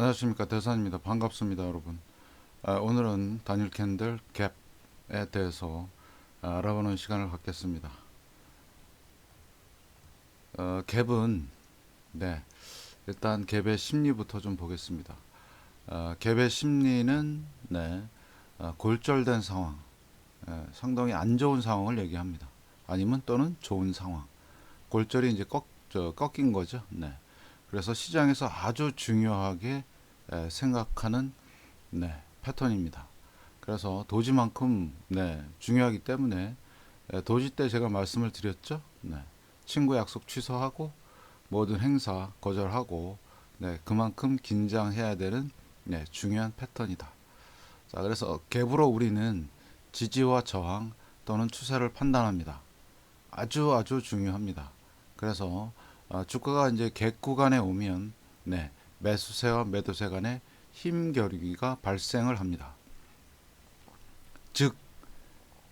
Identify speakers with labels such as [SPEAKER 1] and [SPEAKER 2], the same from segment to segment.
[SPEAKER 1] 안녕하십니까 대산입니다. 반갑습니다, 여러분. 아, 오늘은 단일 캔들 갭에 대해서 아, 알아보는 시간을 갖겠습니다. 어, 갭은 네 일단 갭의 심리부터 좀 보겠습니다. 어, 갭의 심리는 네 어, 골절된 상황, 예, 상당히 안 좋은 상황을 얘기합니다. 아니면 또는 좋은 상황. 골절이 이제 꺾, 저, 꺾인 거죠. 네. 그래서 시장에서 아주 중요하게 에, 생각하는 네, 패턴입니다. 그래서 도지만큼 네, 중요하기 때문에 에, 도지 때 제가 말씀을 드렸죠. 네, 친구 약속 취소하고 모든 행사 거절하고 네, 그만큼 긴장해야 되는 네, 중요한 패턴이다. 자, 그래서 갭으로 우리는 지지와 저항 또는 추세를 판단합니다. 아주 아주 중요합니다. 그래서 어, 주가가 이제 갭 구간에 오면 네, 매수세와 매도세 간의 힘겨루기가 발생을 합니다. 즉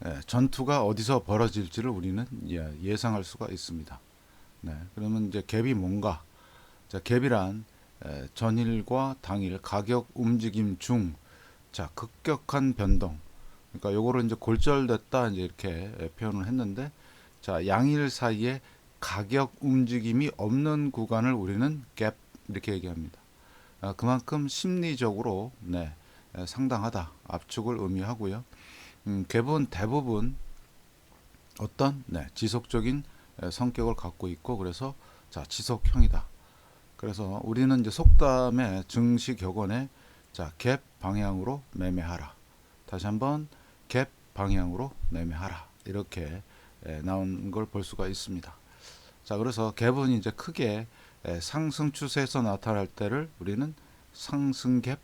[SPEAKER 1] 예, 전투가 어디서 벌어질지를 우리는 예, 예상할 수가 있습니다. 네, 그러면 이제 갭이 뭔가? 자, 갭이란 에, 전일과 당일 가격 움직임 중 자, 급격한 변동. 그러니까 요거를 이제 골절됐다 이제 이렇게 예, 표현을 했는데 자, 양일 사이에 가격 움직임이 없는 구간을 우리는 갭 이렇게 얘기합니다. 아, 그만큼 심리적으로 네, 에, 상당하다 압축을 의미하고요. 음, 갭은 대부분 어떤 네, 지속적인 에, 성격을 갖고 있고 그래서 자 지속형이다. 그래서 우리는 이제 속담의 증시 격언에 자갭 방향으로 매매하라. 다시 한번 갭 방향으로 매매하라. 이렇게 에, 나온 걸 볼 수가 있습니다. 자, 그래서 갭은 이제 크게 에, 상승 추세에서 나타날 때를 우리는 상승 갭,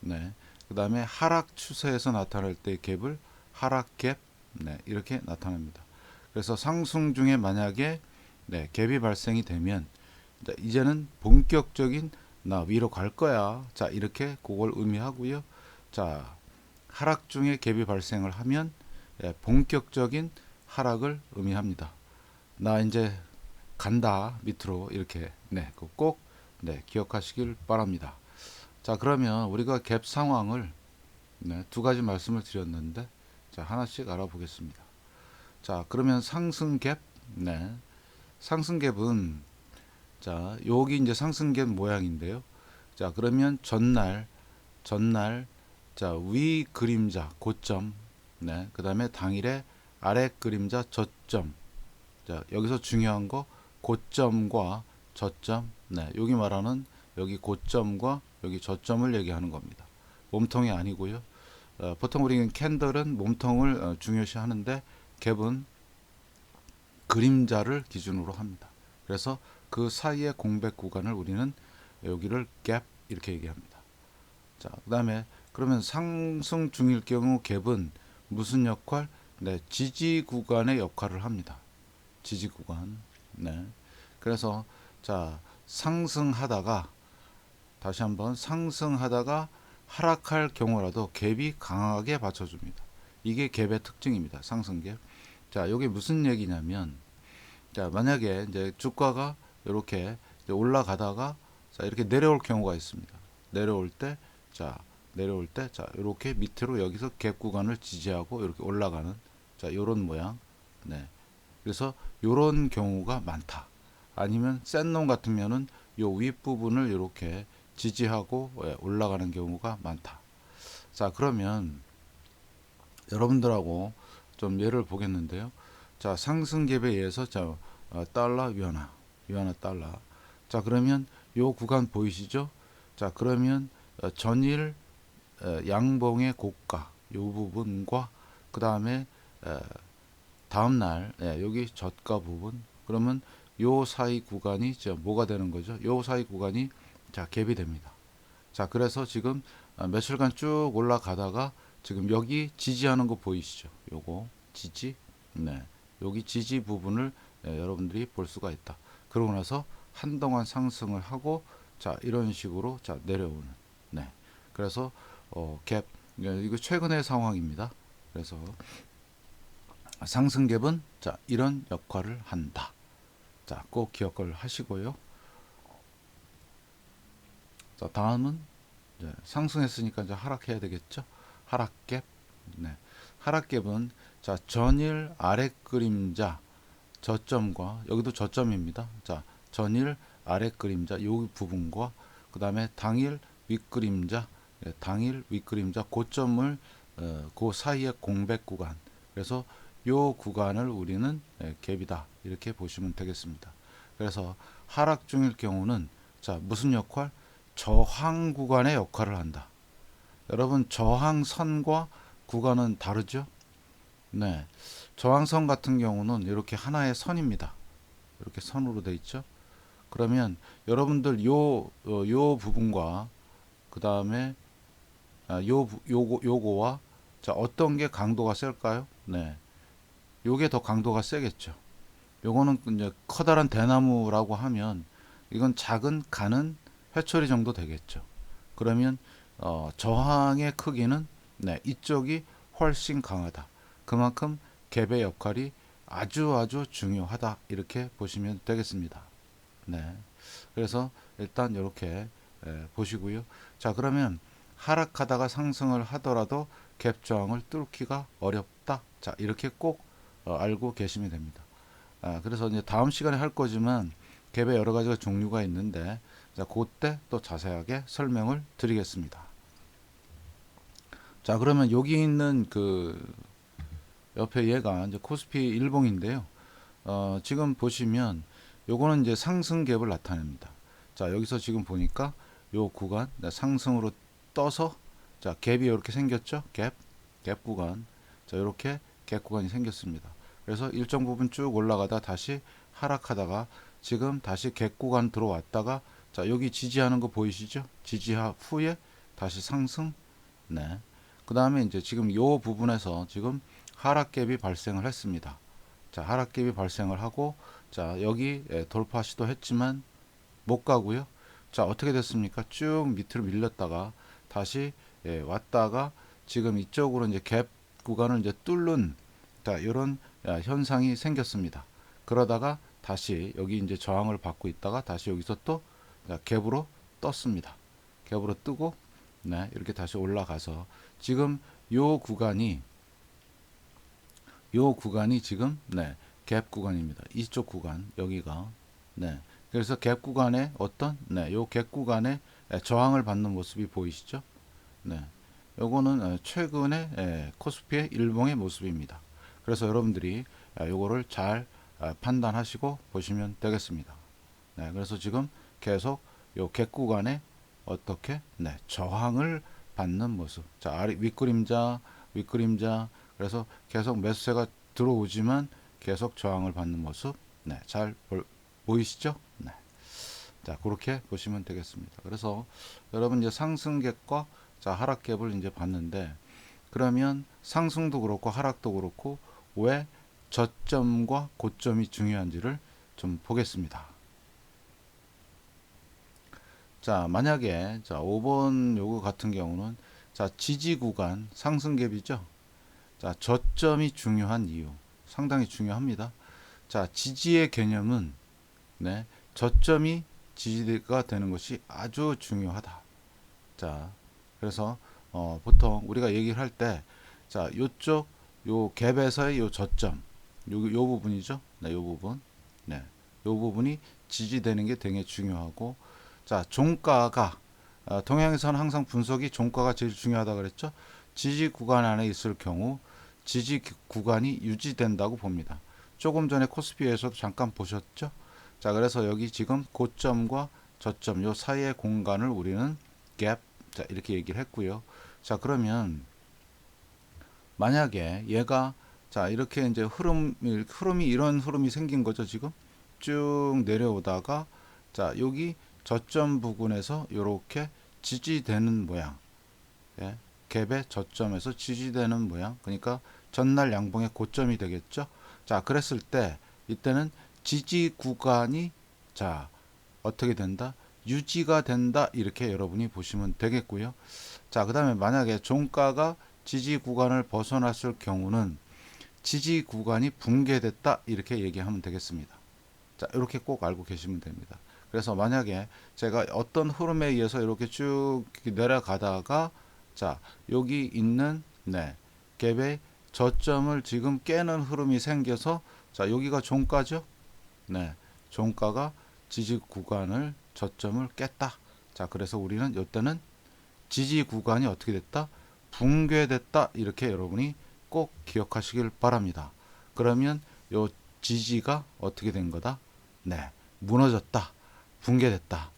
[SPEAKER 1] 네. 그 다음에 하락 추세에서 나타날 때 갭을 하락 갭, 네. 이렇게 나타납니다. 그래서 상승 중에 만약에 네, 갭이 발생이 되면 자, 이제는 본격적인 나 위로 갈 거야. 자, 이렇게 그걸 의미하고요. 자, 하락 중에 갭이 발생을 하면 예, 본격적인 하락을 의미합니다. 나 이제 간다 밑으로 이렇게 네, 그꼭 네, 기억하시길 바랍니다. 자, 그러면 우리가 갭 상황을 네, 두 가지 말씀을 드렸는데 자, 하나씩 알아보겠습니다. 자, 그러면 상승 갭 네. 상승 갭은 자, 여기 이제 상승 갭 모양인데요. 자, 그러면 전날 전날 자, 위 그림자 고점 네. 그다음에 당일에 아래 그림자 저점. 자, 여기서 중요한 거 고점과 저점. 네, 여기 말하는 여기 고점과 여기 저점을 얘기하는 겁니다. 몸통이 아니고요. 어, 보통 우리는 캔들은 몸통을 어, 중요시 하는데 갭은 그림자를 기준으로 합니다. 그래서 그 사이의 공백 구간을 우리는 여기를 갭 이렇게 얘기합니다. 자, 그다음에 그러면 상승 중일 경우 갭은 무슨 역할? 네, 지지 구간의 역할을 합니다. 지지 구간. 네. 그래서 자, 상승하다가 다시 한번 상승하다가 하락할 경우라도 갭이 강하게 받쳐줍니다. 이게 갭의 특징입니다. 상승 갭. 자, 여기 무슨 얘기냐면 자, 만약에 이제 주가가 이렇게 올라가다가 자, 이렇게 내려올 경우가 있습니다. 내려올 때 자, 내려올 때 자, 이렇게 밑으로 여기서 갭 구간을 지지하고 이렇게 올라가는 자, 요런 모양. 네. 그래서 요런 경우가 많다. 아니면 센 놈 같으면은 요 윗부분을 이렇게 지지하고 예, 올라가는 경우가 많다. 자, 그러면 여러분들하고 좀 예를 보겠는데요. 자, 상승 갭에 의해서 자, 어, 달러 위안화, 위안화 달러. 자, 그러면 요 구간 보이시죠? 자, 그러면 어, 전일 어, 양봉의 고가 요 부분과 그 다음에 다음 날 예, 여기 저가 부분 그러면 요 사이 구간이 저 뭐가 되는 거죠? 요 사이 구간이 자 갭이 됩니다. 자 그래서 지금 어, 며칠간 쭉 올라가다가 지금 여기 지지하는 거 보이시죠? 요거 지지 네 여기 지지 부분을 예, 여러분들이 볼 수가 있다. 그러고 나서 한동안 상승을 하고 자 이런 식으로 자 내려오는 네 그래서 어 갭 이거 최근의 상황입니다. 그래서 상승 갭은 자 이런 역할을 한다. 자 꼭 기억을 하시고요. 자, 다음은 이제 상승했으니까 이제 하락해야 되겠죠. 하락갭. 네. 하락갭은 자, 전일 아래 그림자 저점과 여기도 저점입니다. 자, 전일 아래 그림자 요 부분과 그다음에 당일 윗 그림자 예, 당일 윗 그림자 고점을 어, 그 사이의 공백 구간. 그래서 요 구간을 우리는 예, 갭이다. 이렇게 보시면 되겠습니다. 그래서 하락 중일 경우는 자, 무슨 역할? 저항 구간의 역할을 한다. 여러분 저항선과 구간은 다르죠? 네. 저항선 같은 경우는 이렇게 하나의 선입니다. 이렇게 선으로 돼 있죠? 그러면 여러분들 요, 어, 요 부분과 그 다음에 아, 요, 부- 요거, 요거와 자, 어떤 게 강도가 셀까요? 네. 요게 더 강도가 세겠죠. 요거는 이제 커다란 대나무라고 하면 이건 작은 가는 회초리 정도 되겠죠. 그러면 어, 저항의 크기는 네, 이쪽이 훨씬 강하다. 그만큼 갭의 역할이 아주 아주 중요하다. 이렇게 보시면 되겠습니다. 네. 그래서 일단 이렇게 예, 보시고요. 자, 그러면 하락하다가 상승을 하더라도 갭 저항을 뚫기가 어렵다. 자, 이렇게 꼭 어, 알고 계시면 됩니다. 아, 그래서 이제 다음 시간에 할 거지만 갭의 여러 가지가 종류가 있는데 자, 그때 또 자세하게 설명을 드리겠습니다. 자, 그러면 여기 있는 그 옆에 얘가 이제 코스피 일봉인데요. 어, 지금 보시면 요거는 이제 상승 갭을 나타냅니다. 자, 여기서 지금 보니까 요 구간 네, 상승으로 떠서 자, 갭이 이렇게 생겼죠? 갭, 갭 구간. 자, 이렇게 갭 구간이 생겼습니다. 그래서 일정 부분 쭉 올라가다 다시 하락하다가 지금 다시 갭 구간 들어왔다가 자, 여기 지지하는 거 보이시죠? 지지하 후에 다시 상승. 네. 그 다음에 이제 지금 요 부분에서 지금 하락갭이 발생을 했습니다. 자, 하락갭이 발생을 하고 자, 여기 예, 돌파 시도했지만 못 가고요. 자, 어떻게 됐습니까? 쭉 밑으로 밀렸다가 다시 예, 왔다가 지금 이쪽으로 이제 갭 구간을 이제 뚫는 자, 이런 현상이 생겼습니다. 그러다가 다시 여기 이제 저항을 받고 있다가 다시 여기서 또 자, 갭으로 떴습니다. 갭으로 뜨고 네, 이렇게 다시 올라가서 지금 요 구간이 요 구간이 지금 네, 갭 구간입니다. 이쪽 구간 여기가 네. 그래서 갭 구간에 어떤 네, 요갭 구간에 에, 저항을 받는 모습이 보이시죠? 네. 요거는 에, 코스피의 일봉의 모습입니다. 그래서 여러분들이 에, 요거를 잘 아, 판단하시고 보시면 되겠습니다. 네. 그래서 지금 계속 요갭 구간에 어떻게 네, 저항을 받는 모습. 자, 아래 윗그림자, 윗그림자. 그래서 계속 매수세가 들어오지만 계속 저항을 받는 모습. 네, 잘 볼- 보이시죠? 네. 자, 그렇게 보시면 되겠습니다. 그래서 여러분 이제 상승갭과 자, 하락갭을 이제 봤는데 그러면 상승도 그렇고 하락도 그렇고 왜 저점과 고점이 중요한지를 좀 보겠습니다. 자, 만약에 자, 5번 요거 같은 경우는 자, 지지 구간 상승 갭이죠. 자, 저점이 중요한 이유. 상당히 중요합니다. 자, 지지의 개념은 네, 저점이 지지가 되는 것이 아주 중요하다. 자, 그래서 어, 보통 우리가 얘기를 할 때, 자, 요쪽 요 갭에서의 요 저점, 요, 요 부분이죠. 네, 요 부분, 네, 요 부분이 지지되는 게 되게 중요하고, 자, 종가가 어, 동양에서는 항상 분석이 종가가 제일 중요하다 그랬죠. 지지 구간 안에 있을 경우 지지 기- 구간이 유지된다고 봅니다. 조금 전에 코스피에서도 잠깐 보셨죠? 자, 그래서 여기 지금 고점과 저점 요 사이의 공간을 우리는 갭 자, 이렇게 얘기를 했고요. 자, 그러면 만약에 얘가 자, 이렇게 이제 흐름 흐름이 이런 흐름이 생긴 거죠, 지금. 쭉 내려오다가 자, 여기 저점 부근에서 이렇게 지지되는 모양. 예. 갭의 저점에서 지지되는 모양. 그러니까 전날 양봉의 고점이 되겠죠. 자, 그랬을 때 이때는 지지 구간이 자, 어떻게 된다? 유지가 된다. 이렇게 여러분이 보시면 되겠고요. 자, 그 다음에 만약에 종가가 지지 구간을 벗어났을 경우는 지지 구간이 붕괴됐다. 이렇게 얘기하면 되겠습니다. 자, 이렇게 꼭 알고 계시면 됩니다. 그래서 만약에 제가 어떤 흐름에 의해서 이렇게 쭉 내려가다가 자 여기 있는 네 갭의 저점을 지금 깨는 흐름이 생겨서 자 여기가 종가죠. 네 종가가 지지 구간을 저점을 깼다. 자 그래서 우리는 이때는 지지 구간이 어떻게 됐다? 붕괴됐다. 이렇게 여러분이 꼭 기억하시길 바랍니다. 그러면 요 지지가 어떻게 된 거다? 네 무너졌다. 붕괴됐다.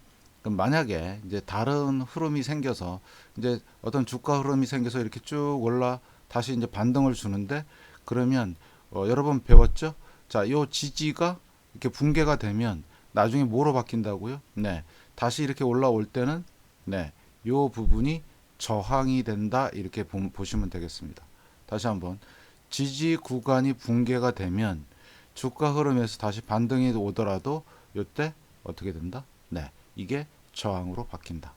[SPEAKER 1] 그럼 만약에 이제 다른 흐름이 생겨서 이제 어떤 주가 흐름이 생겨서 이렇게 쭉 올라 다시 이제 반등을 주는데 그러면 어, 여러분 배웠죠? 자, 요 지지가 이렇게 붕괴가 되면 나중에 뭐로 바뀐다고요? 네. 다시 이렇게 올라올 때는 네. 요 부분이 저항이 된다 이렇게 보, 보시면 되겠습니다. 다시 한번 지지 구간이 붕괴가 되면 주가 흐름에서 다시 반등이 오더라도 요때 어떻게 된다? 네. 이게 저항으로 바뀐다.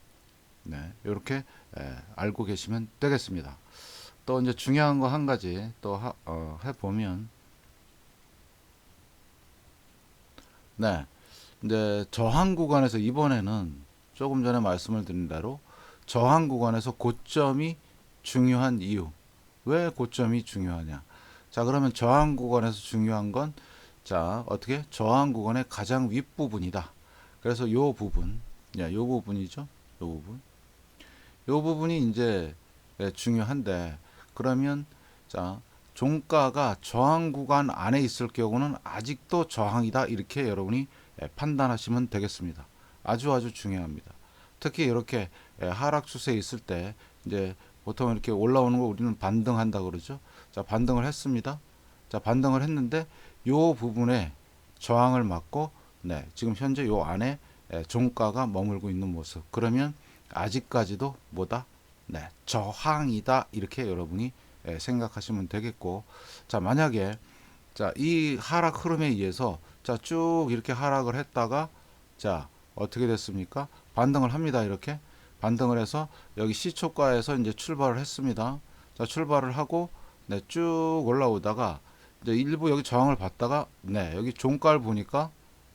[SPEAKER 1] 네. 이렇게 알고 계시면 되겠습니다. 또 이제 중요한 거 한 가지 또 하, 어, 해보면 네 이제 저항 구간에서 이번에는 조금 전에 말씀을 드린 대로 저항 구간에서 고점이 중요한 이유. 왜 고점이 중요하냐? 자 그러면 저항 구간에서 중요한 건 자 어떻게? 저항 구간의 가장 윗부분이다. 그래서 요 부분 야, 요 부분이죠? 요 부분. 요 부분이 이제 중요한데 그러면 자 종가가 저항 구간 안에 있을 경우는 아직도 저항이다. 이렇게 여러분이 예, 판단하시면 되겠습니다. 아주 아주 중요합니다. 특히 이렇게 예, 하락 추세에 있을 때 이제 보통 이렇게 올라오는 거 우리는 반등한다 그러죠. 자 반등을 했습니다. 자 반등을 했는데 요 부분에 저항을 맞고 네 지금 현재 요 안에 예, 종가가 머물고 있는 모습. 그러면 아직까지도 뭐다 네, 저항이다 이렇게 여러분이 예, 생각하시면 되겠고 자 만약에 자 이 하락 흐름에 의해서 자 쭉 이렇게 하락을 했다가 자 어떻게 됐습니까 반등을 합니다 이렇게 반등을 해서 여기 시초가에서 이제 출발을 했습니다 자 출발을 하고 네, 쭉 올라오다가 이제 일부 여기 저항을 받다가 네 여기 종가를 보니까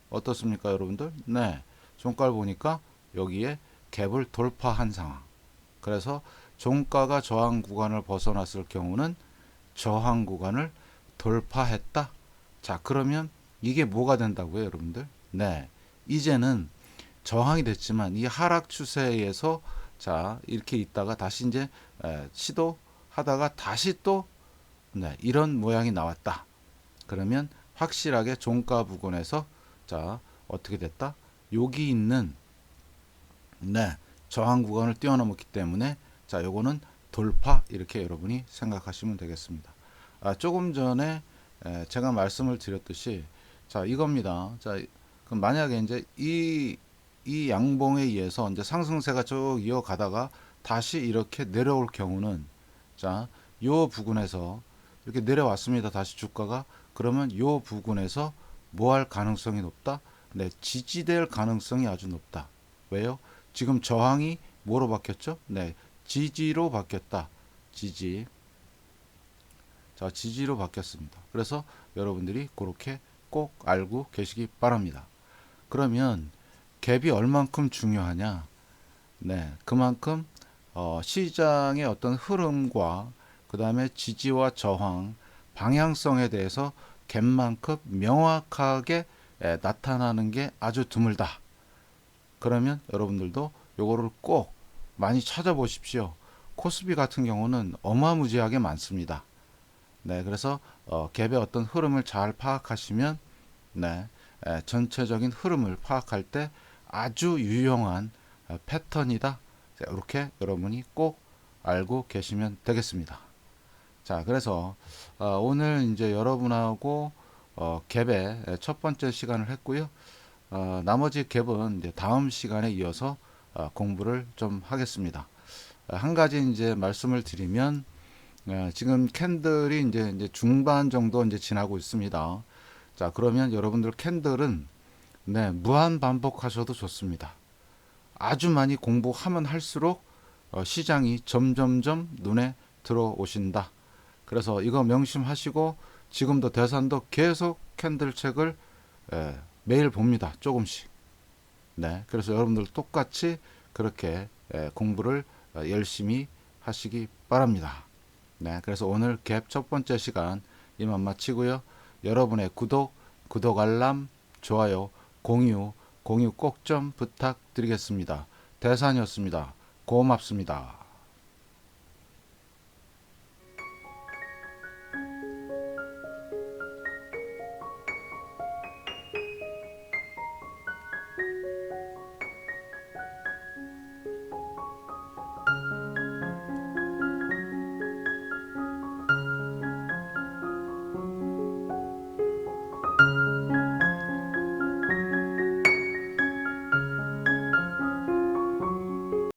[SPEAKER 1] 어떻습니까 여러분들 네 종가를 보니까 여기에 갭을 돌파한 상황 그래서 종가가 저항 구간을 벗어났을 경우는 저항 구간을 돌파했다. 자, 그러면 이게 뭐가 된다고요, 여러분들? 네. 이제는 저항이 됐지만 이 하락 추세에서 자, 이렇게 있다가 다시 이제 에, 시도하다가 다시 또 네, 이런 모양이 나왔다. 그러면 확실하게 종가 부근에서 자, 어떻게 됐다? 여기 있는 네. 저항 구간을 뛰어넘었기 때문에 자 요거는 돌파 이렇게 여러분이 생각하시면 되겠습니다. 아, 조금 전에 에, 제가 말씀을 드렸듯이 자 이겁니다. 자 그럼 만약에 이제 이, 이 양봉에 의해서 이제 상승세가 쭉 이어가다가 다시 이렇게 내려올 경우는 자 요 부근에서 이렇게 내려왔습니다. 다시 주가가 그러면 요 부근에서 뭐 할 가능성이 높다? 네, 지지될 가능성이 아주 높다. 왜요? 지금 저항이 뭐로 바뀌었죠? 네, 지지로 바뀌었다. 지지. 자, 지지로 바뀌었습니다. 그래서 여러분들이 그렇게 꼭 알고 계시기 바랍니다. 그러면 갭이 얼만큼 중요하냐? 네, 그만큼 어, 시장의 어떤 흐름과 그 다음에 지지와 저항, 방향성에 대해서 갭만큼 명확하게 에, 나타나는 게 아주 드물다. 그러면 여러분들도 요거를 꼭 많이 찾아보십시오. 코스피 같은 경우는 어마무지하게 많습니다. 네, 그래서 어, 갭의 어떤 흐름을 잘 파악하시면 네, 에, 전체적인 흐름을 파악할 때 아주 유용한 어, 패턴이다. 이렇게 여러분이 꼭 알고 계시면 되겠습니다. 자, 그래서 어, 오늘 이제 여러분하고 어, 갭의 첫 번째 시간을 했고요. 어, 나머지 갭은 이제 다음 시간에 이어서 어, 공부를 좀 하겠습니다. 어, 한 가지 이제 말씀을 드리면 어, 지금 캔들이 이제 중반 정도 이제 지나고 있습니다. 자 그러면 여러분들 캔들은 네, 무한 반복하셔도 좋습니다. 아주 많이 공부하면 할수록 어, 시장이 점점점 눈에 들어오신다. 그래서 이거 명심하시고 지금도 대산도 계속 캔들책을 매일 봅니다. 조금씩. 네, 그래서 여러분들 똑같이 그렇게 공부를 어, 열심히 하시기 바랍니다. 네, 그래서 오늘 갭 첫 번째 시간 이만 마치고요. 여러분의 구독, 구독 알람, 좋아요 공유, 공유 꼭 좀 부탁드리겠습니다. 대산이었습니다. 고맙습니다.